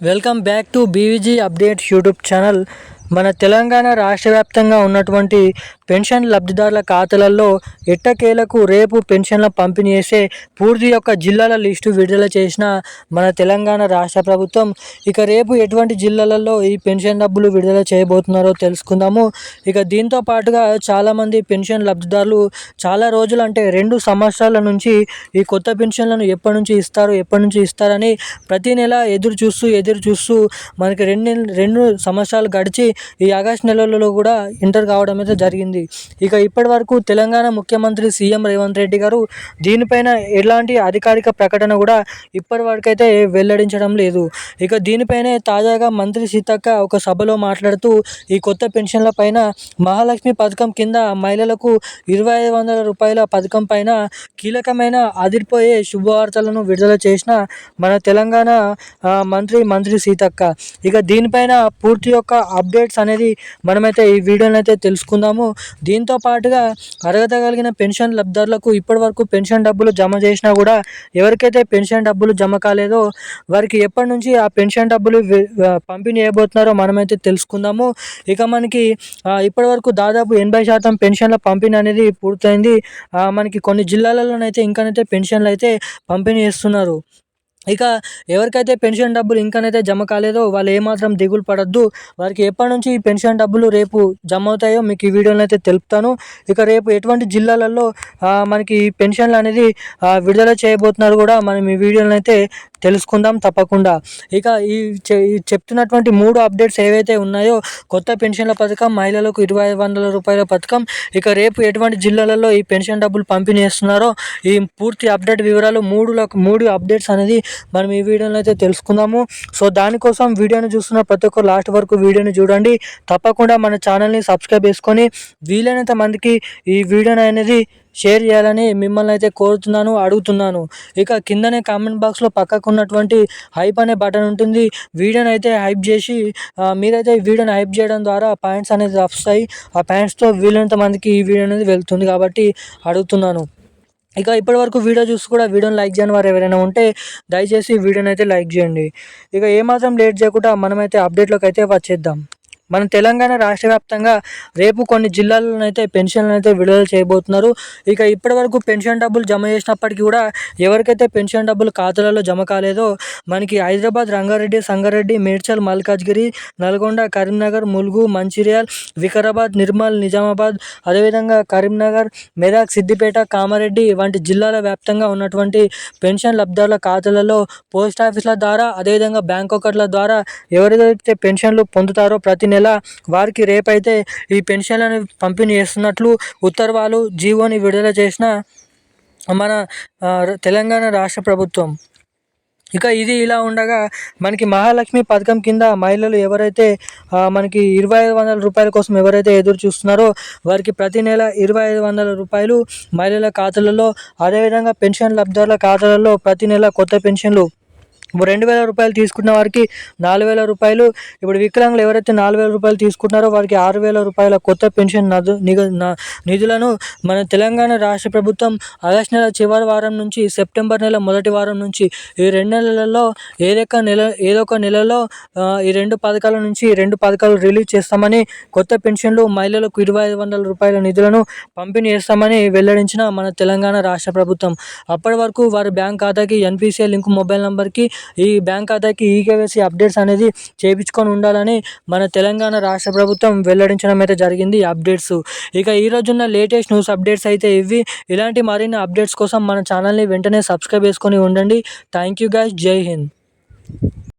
Welcome back to BVG updates YouTube channel. మన తెలంగాణ రాష్ట్ర వ్యాప్తంగా ఉన్నటువంటి పెన్షన్ లబ్ధిదారుల ఖాతాలలో ఎట్టకేలకు రేపు పెన్షన్ల పంపిణీ చేసే పూర్తి యొక్క జిల్లాల లిస్టు విడుదల చేసిన మన తెలంగాణ రాష్ట్ర ప్రభుత్వం ఇక రేపు ఎటువంటి జిల్లాలలో ఈ పెన్షన్ డబ్బులు విడుదల చేయబోతున్నారో తెలుసుకుందాము. ఇక దీంతో పాటుగా చాలామంది పెన్షన్ లబ్ధిదారులు చాలా రోజులు అంటే రెండు సంవత్సరాల నుంచి ఈ కొత్త పెన్షన్లను ఎప్పటి నుంచి ఇస్తారు ఎప్పటి నుంచి ఇస్తారని ప్రతి నెల ఎదురు చూస్తూ ఎదురు చూస్తూ మనకి రెండు రెండు సంవత్సరాలు గడిచి ఈ ఆగస్టు నెలలలో కూడా ఇంటర్ కావడం అయితే జరిగింది. ఇక ఇప్పటి వరకు తెలంగాణ ముఖ్యమంత్రి సీఎం రేవంత్ రెడ్డి గారు దీనిపైన ఎలాంటి అధికారిక ప్రకటన కూడా ఇప్పటి వరకైతే వెల్లడించడం లేదు. ఇక దీనిపైనే తాజాగా మంత్రి సీతక్క ఒక సభలో మాట్లాడుతూ ఈ కొత్త పెన్షన్ల పైన మహాలక్ష్మి పథకం కింద మహిళలకు ఇరవై ఐదు వందల రూపాయల పథకం పైన కీలకమైన అదిరిపోయే శుభవార్తలను విడుదల చేసిన మన తెలంగాణ మంత్రి మంత్రి సీతక్క. ఇక దీనిపైన పూర్తి యొక్క అప్డేట్స్ అనేది మనమైతే ఈ వీడియోని అయితే తెలుసుకుందాము. దీంతో పాటుగా అర్హత కలిగిన పెన్షన్ లబ్ధిదారులకు ఇప్పటివరకు పెన్షన్ డబ్బులు జమ చేసినా కూడా ఎవరికైతే పెన్షన్ డబ్బులు జమ కాలేదో వారికి ఎప్పటి నుంచి ఆ పెన్షన్ డబ్బులు పంపిణీ చేయబోతున్నారో మనమైతే తెలుసుకుందాము. ఇక మనకి ఇప్పటివరకు దాదాపు ఎనభై శాతం పెన్షన్ల పంపిణీ అనేది పూర్తయింది. మనకి కొన్ని జిల్లాలలోనైతే ఇంకానైతే పెన్షన్లు అయితే పంపిణీ చేస్తున్నారు. ఇక ఎవరికైతే పెన్షన్ డబ్బులు ఇంకనైతే జమ కాలేదో వాళ్ళు ఏమాత్రం దిగులు పడద్దు. వారికి ఎప్పటి నుంచి ఈ పెన్షన్ డబ్బులు రేపు జమ అవుతాయో మీకు ఈ వీడియోలో అయితే తెలుపుతాను. ఇక రేపు ఎటువంటి జిల్లాలలో మనకి పెన్షన్లు అనేది విడుదల చేయబోతున్నారు కూడా మనం ఈ వీడియోలో అయితే తెలుసుకుందాం తప్పకుండా. ఇక ఈ చెప్తున్నటువంటి మూడు అప్డేట్స్ ఏవైతే ఉన్నాయో కొత్త పెన్షన్ల పథకం మహిళలకు ఇరవై ఐదు వందల రూపాయల పథకం ఇక రేపు ఎటువంటి జిల్లాలలో ఈ పెన్షన్ డబ్బులు పంపిణీ చేస్తున్నారో ఈ పూర్తి అప్డేట్ వివరాలు మూడు మూడు అప్డేట్స్ అనేది మనం ఈ వీడియోలో అయితే తెలుసుకుందాము. సో దానికోసం వీడియోని చూస్తున్న ప్రతి ఒక్కరు లాస్ట్ వరకు వీడియోని చూడండి. తప్పకుండా మన ఛానల్ని సబ్స్క్రైబ్ చేసుకొని వీలైనంత మందికి ఈ వీడియోని అనేది షేర్ చేయాలని మిమ్మల్ని అయితే కోరుతున్నాను అడుగుతున్నాను. ఇక కిందనే కామెంట్ బాక్స్లో పక్కకు ఉన్నటువంటి హైప్ అనే బటన్ ఉంటుంది. వీడియోని అయితే హైప్ చేసి మీరైతే వీడియోని హైప్ చేయడం ద్వారా పాయింట్స్ అనేది వస్తాయి. ఆ పాయింట్స్తో వీలైనంత మందికి ఈ వీడియో అనేది వెళ్తుంది కాబట్టి అడుగుతున్నాను. ఇక ఇప్పటివరకు వీడియో చూసి కూడా వీడియోని లైక్ చేయని వారు ఎవరైనా ఉంటే దయచేసి వీడియోని అయితే లైక్ చేయండి. ఇక ఏమాత్రం లేట్ చేయకుండా మనమైతే అప్డేట్లోకి అయితే వచ్చేద్దాం. మన తెలంగాణ రాష్ట్ర వ్యాప్తంగా రేపు కొన్ని జిల్లాల్లోనైతే పెన్షన్లను అయితే విడుదల చేయబోతున్నారు. ఇక ఇప్పటి వరకు పెన్షన్ డబ్బులు జమ చేసినప్పటికీ కూడా ఎవరికైతే పెన్షన్ డబ్బులు ఖాతాలలో జమ కాలేదో మనకి హైదరాబాద్ రంగారెడ్డి సంగారెడ్డి మేడ్చల్ మల్కాజ్గిరి నల్గొండ కరీంనగర్ ములుగు మంచిర్యాల్ వికారాబాద్ నిర్మల్ నిజామాబాద్ అదేవిధంగా కరీంనగర్ మెదక్ సిద్దిపేట కామారెడ్డి వంటి జిల్లాల వ్యాప్తంగా ఉన్నటువంటి పెన్షన్ లబ్ధాల ఖాతాలలో పోస్ట్ ఆఫీసుల ద్వారా అదేవిధంగా బ్యాంక్ అకౌంట్ల ద్వారా ఎవరైతే పెన్షన్లు పొందుతారో ప్రతి నెల వారికి రేపైతే ఈ పెన్షన్లను పంపిణీ చేస్తున్నట్లు ఉత్తర్వాలు జీవోని విడుదల చేసిన మన తెలంగాణ రాష్ట్ర ప్రభుత్వం. ఇక ఇది ఇలా ఉండగా మనకి మహాలక్ష్మి పథకం కింద మహిళలు ఎవరైతే మనకి ఇరవై ఐదు వందల రూపాయల కోసం ఎవరైతే ఎదురు చూస్తున్నారో వారికి ప్రతి నెల ఇరవై ఐదు వందల రూపాయలు మహిళల ఖాతాలలో అదేవిధంగా పెన్షన్ లబ్ధారుల ఖాతాలలో ప్రతి నెల కొత్త పెన్షన్లు రెండు వేల రూపాయలు తీసుకున్న వారికి నాలుగు వేల రూపాయలు. ఇప్పుడు వికలాంగులు ఎవరైతే నాలుగు వేల రూపాయలు తీసుకుంటున్నారో వారికి ఆరు వేల రూపాయల కొత్త పెన్షన్ నదు నిధులను మన తెలంగాణ రాష్ట్ర ప్రభుత్వం ఆగస్టు నెల చివరి వారం నుంచి సెప్టెంబర్ నెల మొదటి వారం నుంచి ఈ రెండు నెలలలో ఏదొక నెల ఏదొక నెలలో ఈ రెండు పథకాల నుంచి రెండు పథకాలు రిలీజ్ చేస్తామని కొత్త పెన్షన్లు మహిళలకు ఇరవై ఐదు వందల రూపాయల నిధులను పంపిణీ చేస్తామని వెల్లడించిన మన తెలంగాణ రాష్ట్ర ప్రభుత్వం. అప్పటి వరకు వారి బ్యాంక్ ఖాతాకి ఎన్పిసిఐ లింక్ మొబైల్ నెంబర్కి ఈ బ్యాంక్ ఖాతాకి ఈకేవైసీ అప్డేట్స్ అనేది చేయించుకొని ఉండాలని మన తెలంగాణ రాష్ట్ర ప్రభుత్వం వెల్లడించడం అయితే జరిగింది అప్డేట్స్. ఇక ఈ రోజున్న లేటెస్ట్ న్యూస్ అప్డేట్స్ అయితే ఇవి. ఇలాంటి మరిన్ని అప్డేట్స్ కోసం మన ఛానల్ని వెంటనే సబ్స్క్రైబ్ చేసుకొని ఉండండి. థ్యాంక్ యూ గైస్ జై హింద్.